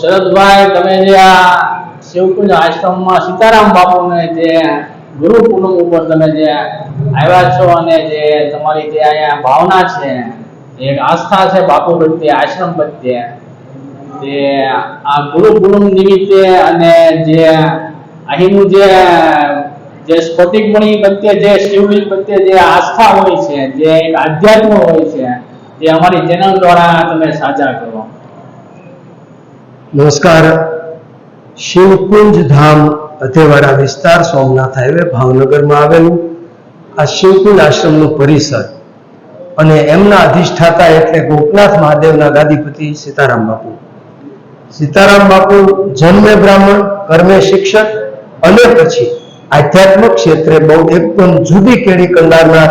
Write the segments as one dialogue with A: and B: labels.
A: શરદભાઈ, તમે જે આ શિવકુંજ આશ્રમમાં સીતારામ બાપુને જે ગુરુ પૂનમ ઉપર તમે જે આવ્યા છો અને જે તમારી જે અહીંયા ભાવના છે એક આસ્થા છે બાપુ પ્રત્યે, આશ્રમ પ્રત્યે, તે આ ગુરુ પૂનમ નિમિત્તે અને જે અહીંનું જે જે સ્ફટિકમણી પ્રત્યે, જે શિવલિંગ પ્રત્યે જે આસ્થા હોય છે, જે એક આધ્યાત્મ હોય છે, તે અમારી ચેનલ દ્વારા તમે સાજા કરો.
B: નમસ્કાર. શિવકુંજ ધામ અથેવાડા વિસ્તાર સોમનાથ હાઈવે ભાવનગરમાં આવેલું આ શિવકુંજ આશ્રમનું પરિસર અને એમના અધિષ્ઠાતા એટલે ગોપનાથ મહાદેવના ગાદીપતિ સીતારામ બાપુ. સીતારામ બાપુ જન્મે બ્રાહ્મણ, કર્મે શિક્ષક અને પછી આધ્યાત્મિક ક્ષેત્રે બહુ એકદમ જુદી કેડી કંડારના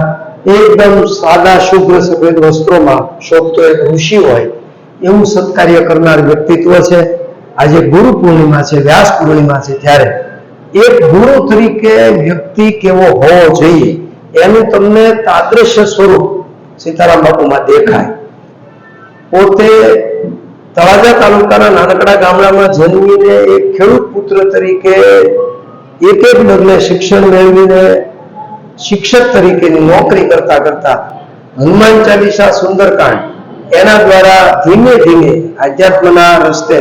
B: એકદમ સાદા શુભ્ર સફેદ વસ્ત્રોમાં શોભતો એક ઋષિ હોય એવું સત્કાર્ય કરનાર વ્યક્તિત્વ છે. આજે ગુરુ પૂર્ણિમા છે, વ્યાસ પૂર્ણિમા છે ત્યારે. એક ગુરુ તરીકે વ્યક્તિ કેવો હોવો જોઈએ, એનું તમને તાદ્રશ્ય સ્વરૂપ સીતારામ બાપુમાં દેખાય. પોતે તળાજા તાલુકાના નાનકડા ગામડામાં જન્મીને એક ખેડૂત પુત્ર તરીકે એક એક ડગલે શિક્ષણ મેળવીને શિક્ષક તરીકેની નોકરી કરતા કરતા હનુમાન ચાલીસા સુંદરકાંડ એના દ્વારા ધીમે ધીમે આધ્યાત્મના રસ્તે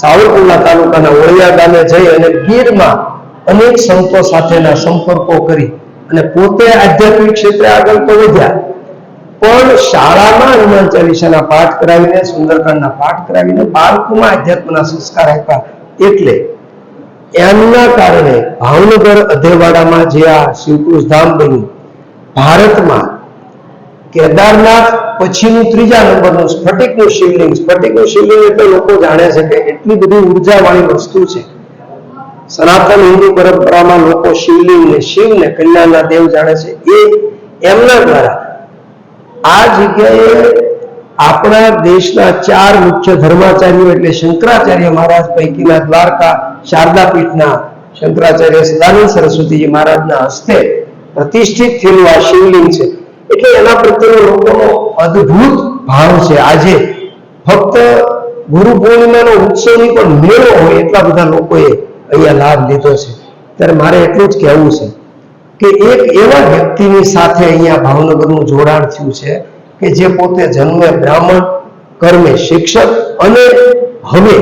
B: સાવરકુંડલા તાલુકાના ઓળિયા ગામે જઈ અને ગીરમાં અનેક સંતો સાથેના સંપર્કો કરી અને પોતે આધ્યાત્મિક ક્ષેત્રે આગળ તો વધ્યા. પણ શાળામાં હનુમાન ચાલીસાના પાઠ કરાવીને, સુંદરકાંડના પાઠ કરાવીને બાળકોમાં આધ્યાત્મના સંસ્કાર આપ્યા. એટલે એમના કારણે ભાવનગર અધેવાડામાં જે આ શિવકૃષ્ણ ધામ બન્યું, ભારતમાં કેદારનાથ પછીનું ત્રીજા નંબરનું સ્ફટિકનું શિવલિંગ. સ્ફટિકનું શિવલિંગ એટલે લોકો જાણે છે કે એટલી બધી ઉર્જાવાળી વસ્તુ છે. સનાતન હિન્દુ પરંપરામાં લોકો શિવલિંગને, શિવને, કલ્યાણના દેવ જાણે છે. એ એમના દ્વારા આ જગ્યાએ આપણા દેશના ચાર મુખ્ય ધર્માચાર્યો એટલે શંકરાચાર્ય મહારાજ પૈકીના દ્વારકા શારદા પીઠના શંકરાચાર્ય સદાનંદ સરસ્વતીજી મહારાજના હસ્તે પ્રતિષ્ઠિત થયેલું આ શિવલિંગ છે. એટલે એના પ્રત્યેનો લોકોનો અદ્ભુત ભાવ છે. આજે ફક્ત ગુરુ પૂર્ણિમાનો ઉત્સવની પણ મેળો હોય એટલા બધા લોકોએ અહીંયા લાભ લીધો છે. ત્યારે મારે એટલું જ કહેવું છે કે એક એવા વ્યક્તિની સાથે અહીંયા ભાવનગરનું જોડાણ થયું છે કે જે પોતે જન્મે બ્રાહ્મણ, કર્મે શિક્ષક અને હવે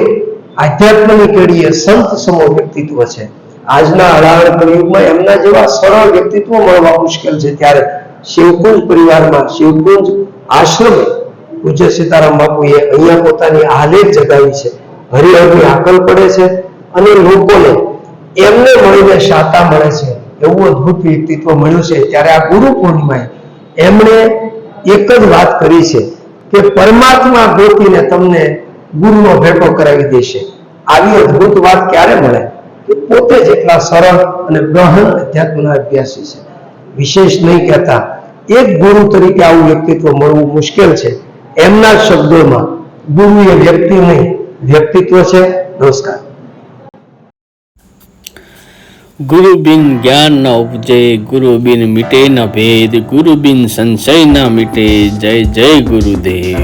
B: આધ્યાત્મની કેડીએ સંત સમો વ્યક્તિત્વ છે. આજના અડાવડ કળિયુગમાં એમના જેવા સરળ વ્યક્તિત્વ મળવા મુશ્કેલ છે ત્યારે શિવકુંજ પરિવારમાં, શિવકુંજ આશ્રમે પૂજ્ય સીતારામ બાપુએ અહીંયા પોતાની આલેખ જગાવી છે. હરિહરની આકલ પડે છે અને લોકોને એમને મળીને શાતા મળે છે. એવું અદભુત વ્યક્તિત્વ મળ્યું છે. ત્યારે આ ગુરુ પૂર્ણિમાએ એમણે એક જ વાત કરી છે કે પરમાત્મા ગોતીને તમને ગુરુનો ભેટો કરાવી દેશે. આવી અદભુત વાત ક્યારે મળે? પોતે જેટલા સરળ અને ગહન અધ્યાત્મના અભ્યાસી છે. વિશેષ નહીં કહેતા એક ગુરુ તરીકે આવું વ્યક્તિત્વ મળવું મુશ્કેલ છે. એમના શબ્દોમાં ગુરુ એ વ્યક્તિ નહીં, વ્યક્તિત્વ છે. નમસ્કાર.
C: ગુરુ બિન જ્ઞાન ન ઉપજે ગુરુ બિન મિટે ન ભેદ ગુરુ બિન સંશય ન મિટે, જય જય ગુરુદેવ.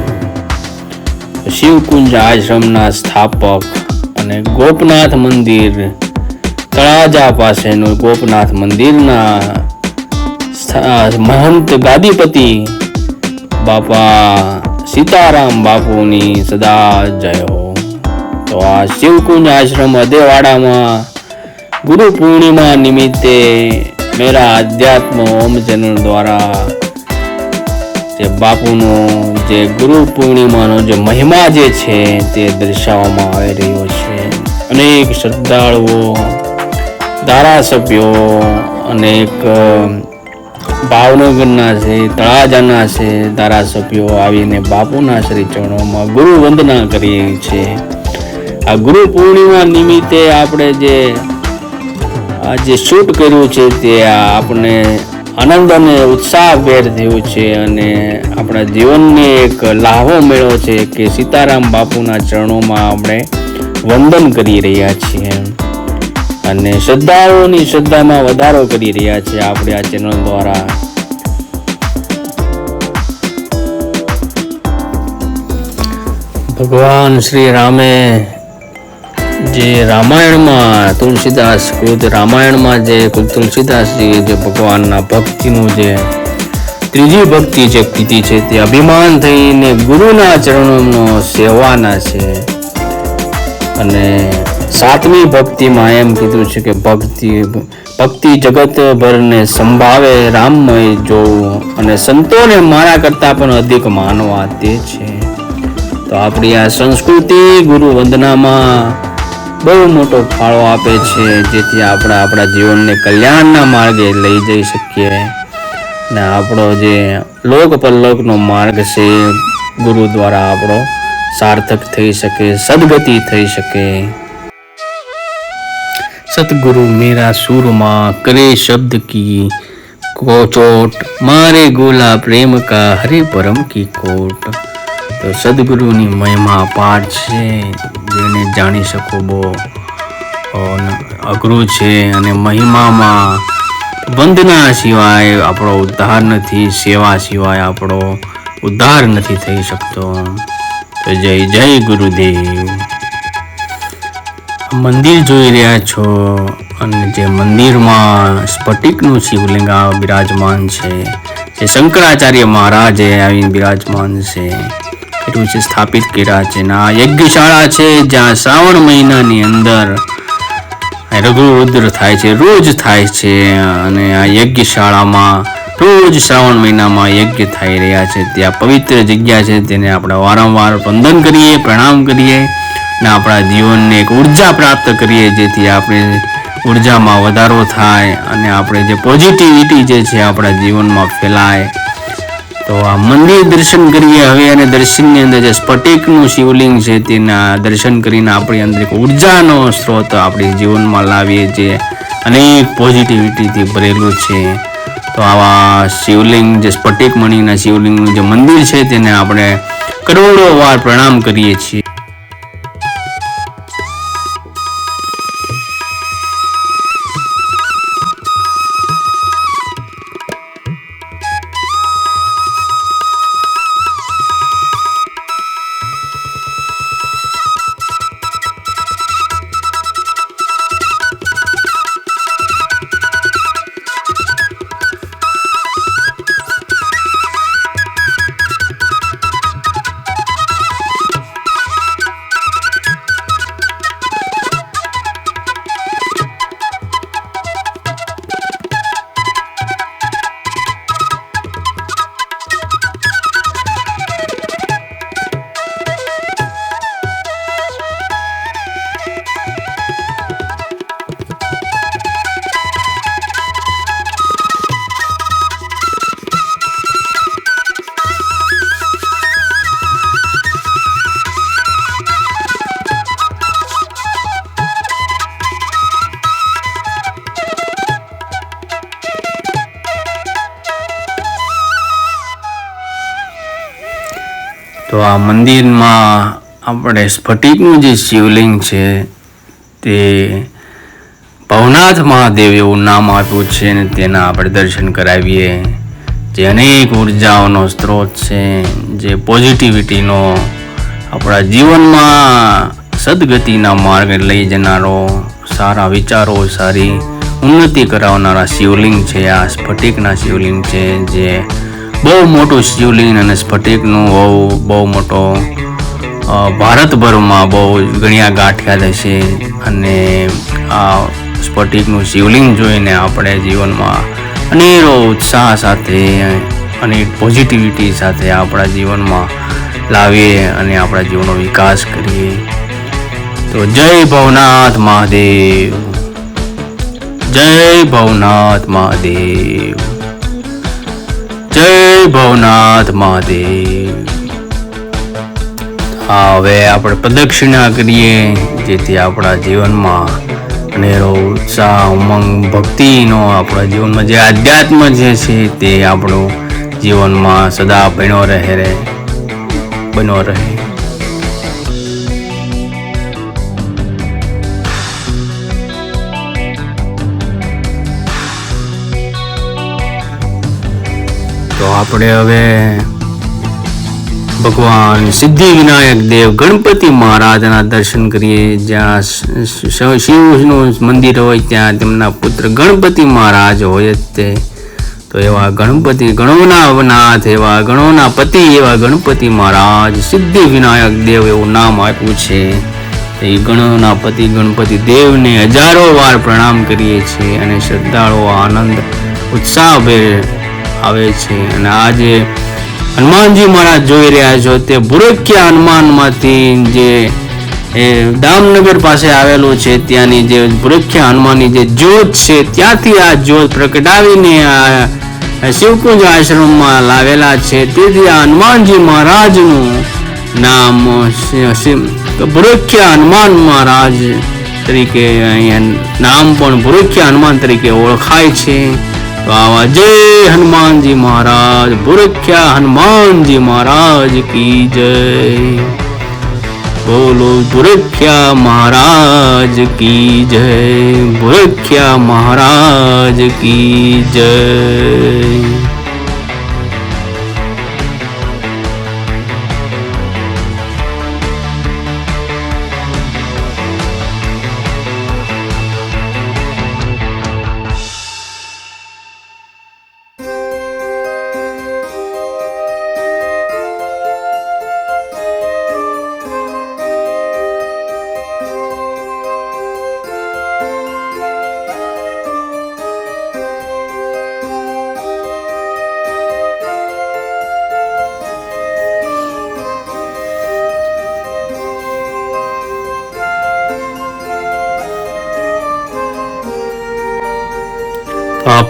C: શિવકુંજ આશ્રમના સ્થાપક અને ગોપનાથ મંદિર, તળાજા પાસેનું ગોપનાથ મંદિરના મહંત ગાદીપતિ બાપા સીતારામ બાપુની સદા જય હો. તો આ શિવકુંજ આશ્રમ અદેવાડામાં ગુરુ પૂર્ણિમા નિમિત્તે મેરા અધ્યાત્મ ઓમ ચેનલ દ્વારા જે બાપુનો જે ગુરુ પૂર્ણિમાનો જે મહિમા જે છે તે દર્શાવવામાં આવી રહ્યો છે. અનેક શ્રદ્ધાળુઓ, ધારાસભ્યો, અનેક ભાવનગરના છે, તળાજાના છે, ધારાસભ્યો આવીને બાપુના શ્રી ચરણોમાં ગુરુ વંદના કરીએ છે. આ ગુરુ પૂર્ણિમા નિમિત્તે આપણે જે, આ જે શૂટ કર્યું છે તે આપણે આનંદ અને ઉત્સાહભેર થયું છે અને આપણા જીવનને એક લાહો મેળવ્યો છે કે સીતારામ બાપુના ચરણોમાં આપણે વંદન કરી રહ્યા છીએ. અને શ્રદ્ધાળુઓની શ્રદ્ધામાં વધારો કરી રહ્યા છે આપણે આ ચેનલ દ્વારા. ભગવાન શ્રી રામે જે રામાયણમાં તુલસીદાસ ખુદ રામાયણમાં જે તુલસીદાસજી જે ભગવાનના ભક્તિનું જે ત્રીજી ભક્તિ જે કીધી છે તે અભિમાન થઈને ગુરુના ચરણોનો સેવાના છે. અને સાતમી ભક્તિમાં એમ કીધું છે કે ભક્તિ ભક્તિ જગત ભરને સંભાવે, રામમય જોવું અને સંતોને મારા કરતા પણ અધિક માનવા તે છે. તો આપણી આ સંસ્કૃતિ ગુરુ વંદનામાં બહુ મોટો ફાળો આપે છે, જેથી આપણે આપણા જીવનને કલ્યાણના માર્ગે લઈ જઈ શકીએ. ને આપણો જે લોક પરલોકનો માર્ગ છે, ગુરુ દ્વારા આપણો સાર્થક થઈ શકે, સદગતિ થઈ શકે. સતગુરુ મેરા સુરમાં કરે શબ્દ કી કોચોટ મારે ગોલા પ્રેમ કા હરે પરમ કી કોટ તો સદગુરુની મહિમા અપાર છે જેને જાણી શકો બહુ અઘરું છે અને મહિમામાં વંદના સિવાય આપણો ઉદ્ધાર નથી સેવા સિવાય આપણો ઉદ્ધાર નથી થઈ શકતો તો જય જય ગુરુદેવ મંદિર જોઈ રહ્યા છો અને જે મંદિરમાં સ્ફટિકનું શિવલિંગ બિરાજમાન છે, જે શંકરાચાર્ય મહારાજે આવીને બિરાજમાન છે, એટલું છે સ્થાપિત કર્યા છે. ને આ યજ્ઞશાળા છે જ્યાં શ્રાવણ મહિનાની અંદર રઘુરુદ્ર થાય છે, રોજ થાય છે અને આ યજ્ઞશાળામાં રોજ શ્રાવણ મહિનામાં યજ્ઞ થઈ રહ્યા છે. ત્યાં પવિત્ર જગ્યા છે તેને આપણે વારંવાર વંદન કરીએ, પ્રણામ કરીએ. અને આપણા જીવનને એક ઊર્જા પ્રાપ્ત કરીએ, જેથી આપણે ઉર્જામાં વધારો થાય અને આપણે જે પોઝિટિવિટી જે છે આપણા જીવનમાં ફેલાય. તો આ મંદિર દર્શન કરીએ હવે અને દર્શનની અંદર જે સ્ફટિકનું શિવલિંગ છે તેના દર્શન કરીને આપણી અંદર એક ઉર્જાનો સ્ત્રોત આપણી જીવનમાં લાવીએ છીએ અનેક પોઝિટિવિટીથી ભરેલું છે. તો આવા શિવલિંગ, જે સ્ફટિક મણીના શિવલિંગનું જે મંદિર છે તેને આપણે કરોડો વાર પ્રણામ કરીએ છીએ. આ મંદિરમાં આપણે સ્ફટિકનું જે શિવલિંગ છે, તે ભવનાથ મહાદેવ એવું નામ આપ્યું છે અને તેના આપણે દર્શન કરાવીએ. જે અનેક ઉર્જાઓનો સ્ત્રોત છે, જે પોઝિટિવિટીનો આપણા જીવનમાં સદગતિના માર્ગે લઈ જનારો સારા વિચારો, સારી ઉન્નતિ કરાવનારા શિવલિંગ છે, આ સ્ફટિકના શિવલિંગ છે, જે બહુ મોટું શિવલિંગ અને સ્ફટિકનું બહુ બહુ મોટો ભારતભરમાં બહુ ગણ્યા ગાંઠિયા છે અને આ સ્ફટિકનું શિવલિંગ જોઈને આપણે જીવનમાં અનેરો ઉત્સાહ સાથે અને પોઝિટિવિટી સાથે આપણા જીવનમાં લાવીએ અને આપણા જીવનનો વિકાસ કરીએ. તો જય ભવનાથ મહાદેવ. જય ભવનાથ મહાદેવ. જય ભવનાથ મહાદેવ. હવે આપણે પ્રદક્ષિણા કરીએ, જેથી આપણા જીવનમાં અનેરો ઉત્સાહ, ઉમંગ, ભક્તિનો આપણા જીવનમાં જે આધ્યાત્મ જે છે તે આપણું જીવનમાં સદા બન્યો રહે રહે, બન્યો રહે. તો આપણે હવે ભગવાન સિદ્ધિ વિનાયક દેવ ગણપતિ મહારાજના દર્શન કરીએ. જ્યાં શિવનું મંદિર હોય ત્યાં તેમના પુત્ર ગણપતિ મહારાજ હોય જ તે. તો એવા ગણપતિ ગણોના નાથ એવા ગણોના પતિ એવા ગણપતિ મહારાજ સિદ્ધિ વિનાયક દેવ એવું નામ આપ્યું છે. એ ગણોના પતિ ગણપતિ દેવને હજારો વાર પ્રણામ કરીએ છીએ અને શ્રદ્ધાળુઓ આનંદ, ઉત્સાહભેર આવે છે. અને આજે હનુમાનજી મહારાજ જોઈ રહ્યા છો તે ભુરખ્યા હનુમાનમાંથી જે, એ દામનગર પાસે આવેલું છે, ત્યાંની જે ભુરખ્યા હનુમાનની જે જ્યોત છે, ત્યાંથી આ જ્યોત પ્રગટાવીને આ શિવકુંજ આશ્રમમાં લાવેલા છે. તેથી આ હનુમાનજી મહારાજનું નામ ભુરખ્યા હનુમાન મહારાજ તરીકે અહીંયા નામ પણ ભુરખ્યા હનુમાન તરીકે ઓળખાય છે. તો આવા જય હનુમાનજી મહારાજ ભુરખ્યા હનુમાનજી મહારાજ કી જય બોલો ભુરખ્યા મહારાજ કી જય ભુરખ્યા મહારાજ કી જય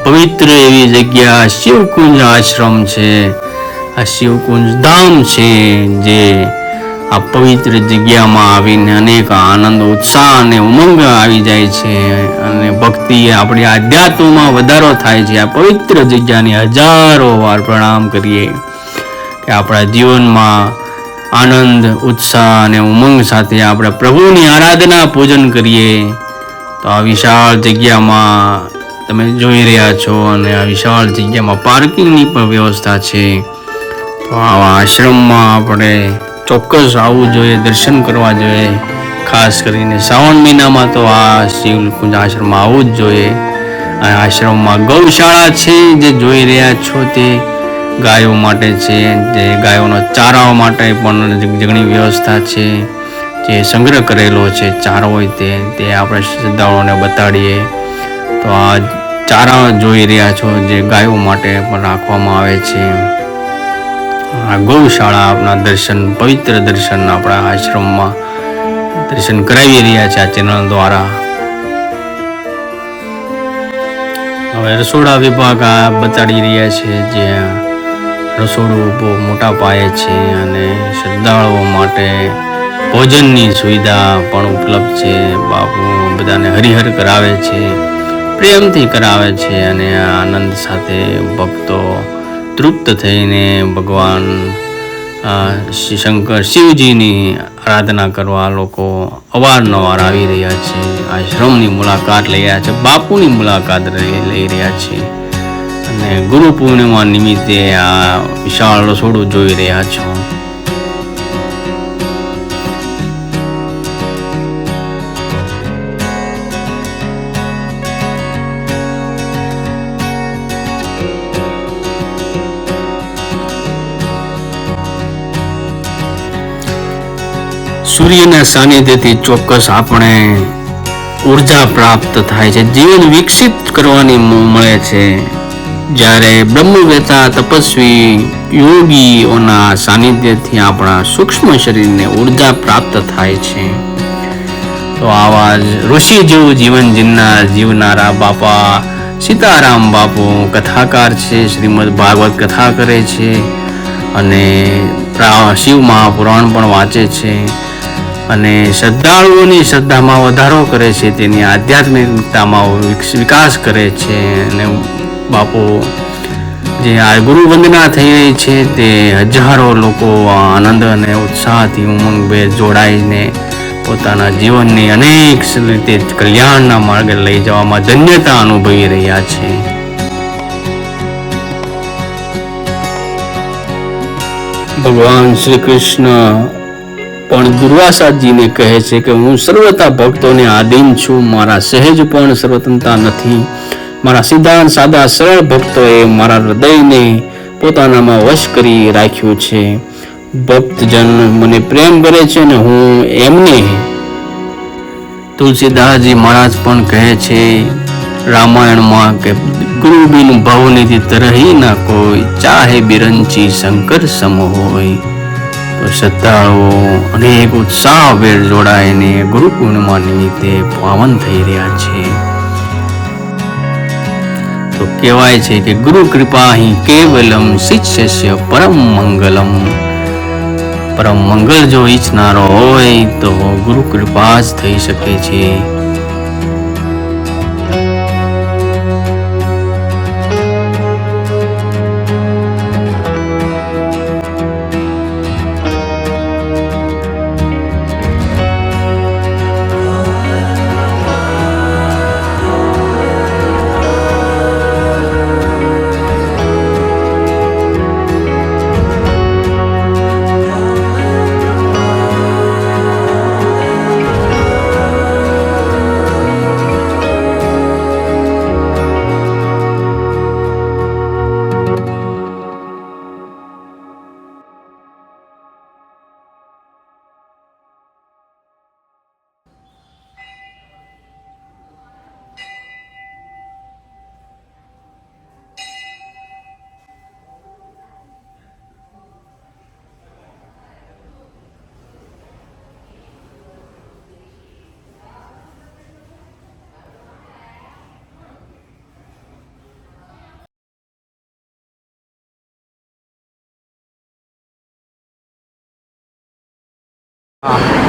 C: પવિત્ર એવી જગ્યા શિવકુંજ આશ્રમ છે. આ શિવકુંજ ધામ છે જે આ પવિત્ર જગ્યામાં આવીને અનેક આનંદ, ઉત્સાહ અને ઉમંગ આવી જાય છે અને ભક્તિ આપણી આધ્યાત્મમાં વધારો થાય છે. આ પવિત્ર જગ્યાની હજારો વાર પ્રણામ કરીએ કે આપણા જીવનમાં આનંદ, ઉત્સાહ અને ઉમંગ સાથે આપણે પ્રભુની આરાધના પૂજન કરીએ. તો આ વિશાળ જગ્યામાં તમે જોઈ રહ્યા છો અને આ વિશાળ જગ્યામાં પાર્કિંગની પણ વ્યવસ્થા છે. તો આવા આશ્રમમાં આપણે ચોક્કસ આવવું જોઈએ, દર્શન કરવા જોઈએ. ખાસ કરીને શ્રાવણ મહિનામાં તો આ શિવકુંજ આશ્રમમાં આવવું જ જોઈએ. આ આશ્રમમાં ગૌશાળા છે જે જોઈ રહ્યા છો તે ગાયો માટે છે, જે ગાયોનો ચારાઓ માટે પણ જગણી વ્યવસ્થા છે. જે સંગ્રહ કરેલો છે, ચારો હોય તે તે આપણે શ્રદ્ધાળુઓને બતાડીએ. તો આ ચારા જોઈ રહ્યા છો જે ગાયો માટે પણ રાખવામાં આવે છે. આ ગૌશાળા આપણા દર્શન, પવિત્ર દર્શન આપણા આશ્રમમાં દર્શન કરાવી રહ્યા છે આ ચેનલ દ્વારા. હવે રસોડા વિભાગ આ બતાડી રહ્યા છે જ્યાં રસોડું બહુ મોટા પાયે છે અને શ્રદ્ધાળુઓ માટે ભોજનની સુવિધા પણ ઉપલબ્ધ છે. બાપુ બધાને હરિહર કરાવે છે. પ્રેમથી કરાવે છે અને આનંદ સાથે ભક્તો તૃપ્ત થઈને ભગવાન શ્રી શંકર શિવજીની આરાધના કરવા લોકો અવારનવાર આવી રહ્યા છે. આશ્રમની મુલાકાત લઈ રહ્યા છે, બાપુની મુલાકાત લઈ રહ્યા છે. અને ગુરુ પૂર્ણિમા નિમિત્તે આ વિશાળ રસોડું જોઈ રહ્યા છો. સૂર્યના સાનિધ્યથી ચોક્કસ આપણે ઊર્જા પ્રાપ્ત થાય છે. જીવન વિકસિત કરવાની મળે છે. જ્યારે બ્રહ્મવેતા તપસ્વી યોગીઓના સાનિધ્યથી આપણા સૂક્ષ્મ શરીરને ઊર્જા પ્રાપ્ત થાય છે. તો આવા જ ઋષિ જેવું જીવન જીવનાર, જીવનારા બાપા સીતારામ બાપુ કથાકાર છે, શ્રીમદ ભાગવત કથા કરે છે અને શિવ મહાપુરાણ પણ વાંચે છે. અને શ્રદ્ધાળુઓની શ્રદ્ધામાં વધારો કરે છે, તેની આધ્યાત્મિકતામાં વિકાસ કરે છે અને બાપુ જે આ ગુરુ વંદના થઈ રહી છે, તે હજારો લોકો આનંદ અને ઉત્સાહથી ઉમંગભેર જોડાઈને પોતાના જીવનની અનેક રીતે કલ્યાણના માર્ગે લઈ જવામાં ધન્યતા અનુભવી રહ્યા છે. ભગવાન શ્રી કૃષ્ણ પણ દુર્વાસાજીને કહે છે કે હું સર્વતા ભક્તોને આધીન છું, મારા સહેજ પણ સર્વતંત્રતા નથી. મારા સિદ્ધાંત સાદા સરળ ભક્તોએ મારા હૃદયને પોતાનામાં વશ કરી રાખ્યું છે. ભક્તજન મને પ્રેમ કરે છે ને હું એમને તુલસીદાસજી મહારાજ પણ કહે છે, રામાયણમાં કે ગુરુ બિન ભવનિધિ તરહી ના કોઈ ચાહે બિરંચી શંકર સમ હોય શ્રદ્ધાળુઓ અનેક ઉત્સાહભેર જોડાઈને ગુરુ પૂર્ણિમા નિમિત્તે પાવન થઈ રહ્યા છે. તો કહેવાય છે કે ગુરુ કૃપા હિ કેવલમ શિષ્ય પરમ મંગલમ. પરમ મંગલ જો ઈચ્છનારો હોય તો ગુરુ કૃપા જ થઈ શકે છે.
D: Ah.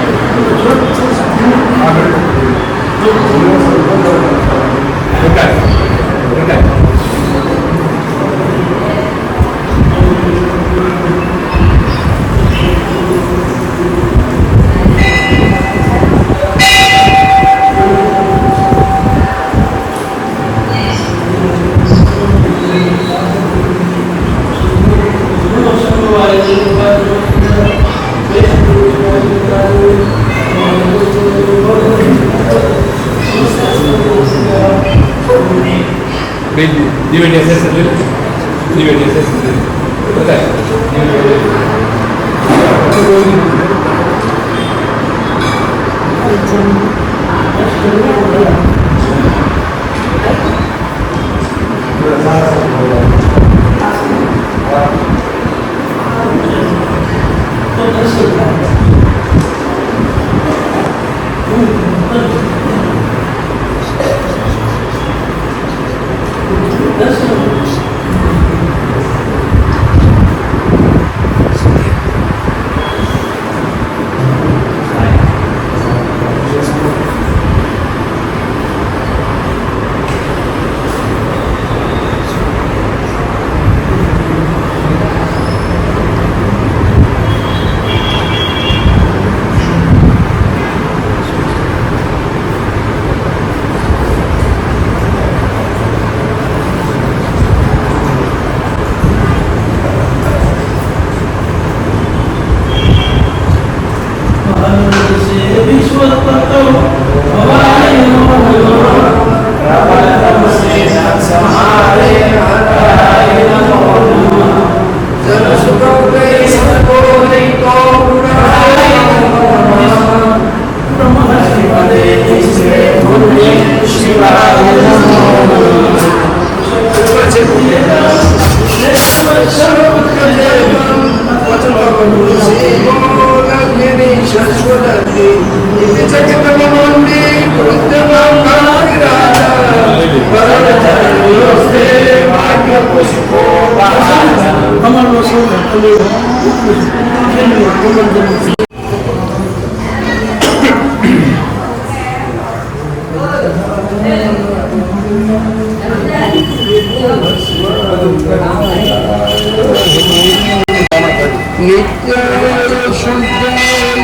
D: Nikkaro Shuddha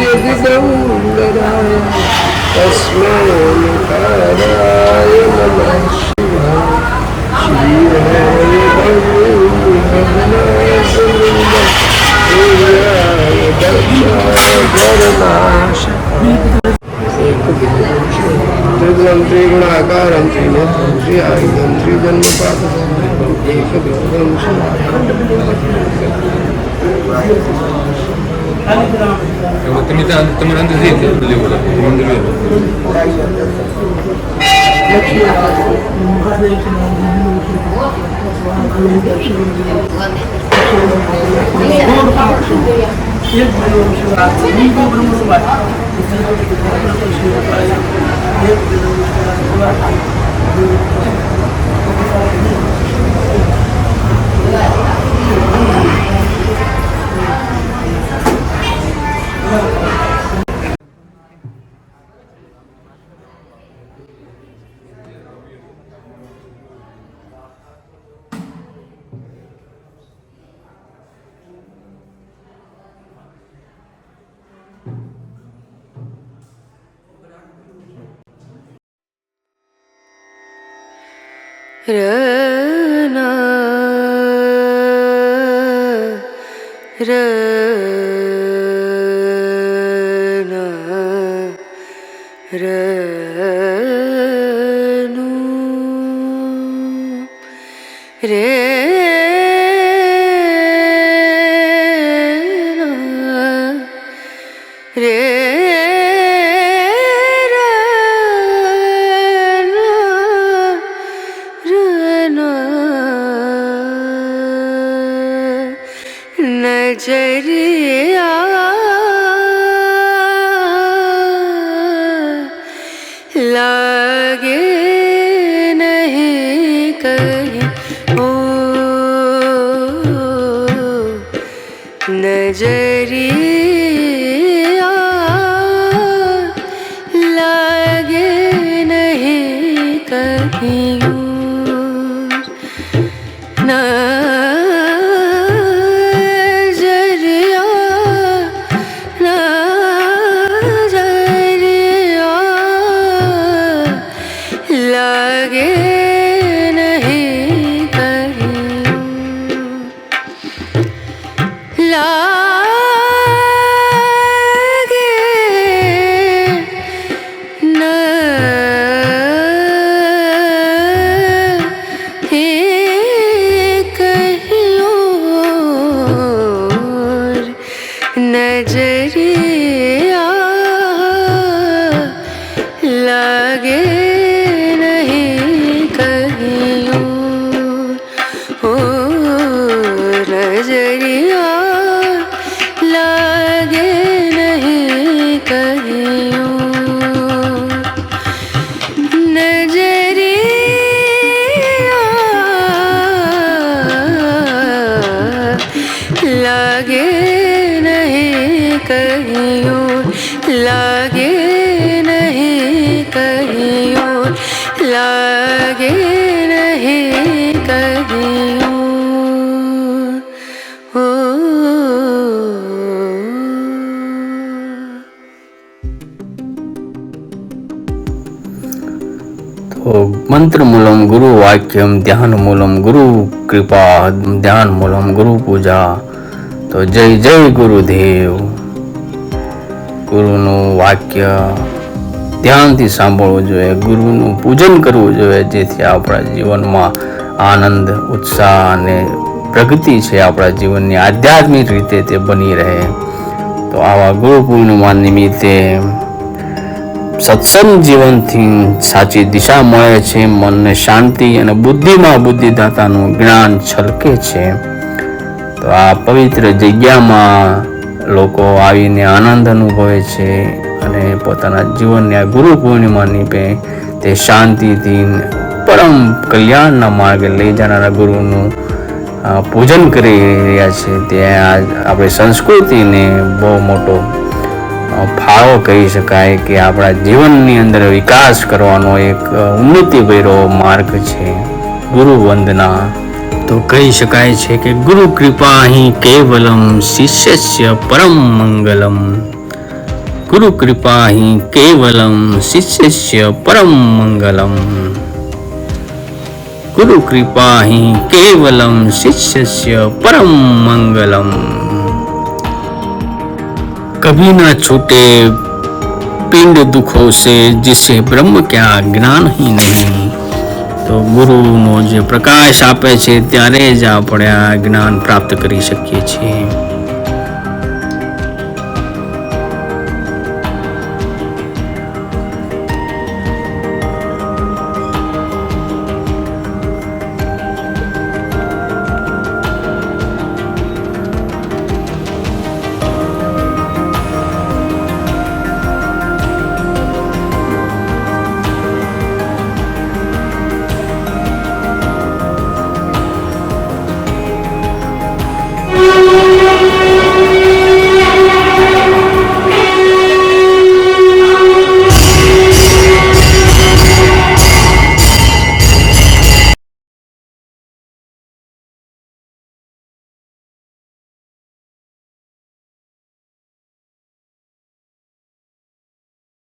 D: Yadidam Gadaya Tasmaya
B: ત્રિગુણમ ત્રિગુણાકારમ ત્રિનેત્રમ ત્રિઆયુધમ ત્રિજન્મપાત એકબીજમ
D: એવું તમે ત્યાં તમારા અંદર જઈ ત્યાં લેવું તમે અંદર લેવું
E: र नजरिया
C: તો મંત્ર મૂલમ ગુરુ વાક્યમ ધ્યાન મૂલમ ગુરુ કૃપા ધ્યાન મૂલમ ગુરુ પૂજા તો જય જય ગુરુદેવ ગુરુનું વાક્ય ધ્યાનથી સાંભળવું જોઈએ, ગુરુનું પૂજન કરવું જોઈએ, જેથી આપણા જીવનમાં આનંદ, ઉત્સાહ અને પ્રગતિ છે આપણા જીવનની આધ્યાત્મિક રીતે તે બની રહે. તો આવા ગુરુ પૂર્ણિમા નિમિત્તે સત્સંગ જીવનથી સાચી દિશા મળે છે, મનને શાંતિ અને બુદ્ધિમાં બુદ્ધિદાતાનું જ્ઞાન છલકે છે. તો આ પવિત્ર જગ્યામાં લોકો આવીને આનંદ અનુભવે છે અને પોતાના જીવનની આ ગુરુ પૂર્ણિમા નીપે તે શાંતિથી પરમ કલ્યાણના માર્ગે લઈ જનારા ગુરુનું પૂજન કરી રહ્યા છે. તે આપણી સંસ્કૃતિને બહુ મોટો ફાળો કહી શકાય કે આપણા જીવનની અંદર વિકાસ કરવાનો એક અ, ઉન્નતિભર્યો માર્ગ છે ગુરુ વંદના તો કહી શકાય છે કે ગુરુ કૃપા અહીં કેવલમ શિષ્યસ્ય પરમ મંગલમ. ગુરુ કૃપા અહીં કેવલમ શિષ્યસ્ય પરમ મંગલમ. ગુરુ કૃપા અહીં કેવલમ શિષ્યસ્ય પરમ મંગલમ. કભી ના છૂટે પિંડ દુઃખો સે જીસે બ્રહ્મ ક્યાં જ્ઞાન હી નહીં તો ગુરુનો જે પ્રકાશ આપે છે ત્યારે જ આપણે આ જ્ઞાન પ્રાપ્ત કરી શકીએ છીએ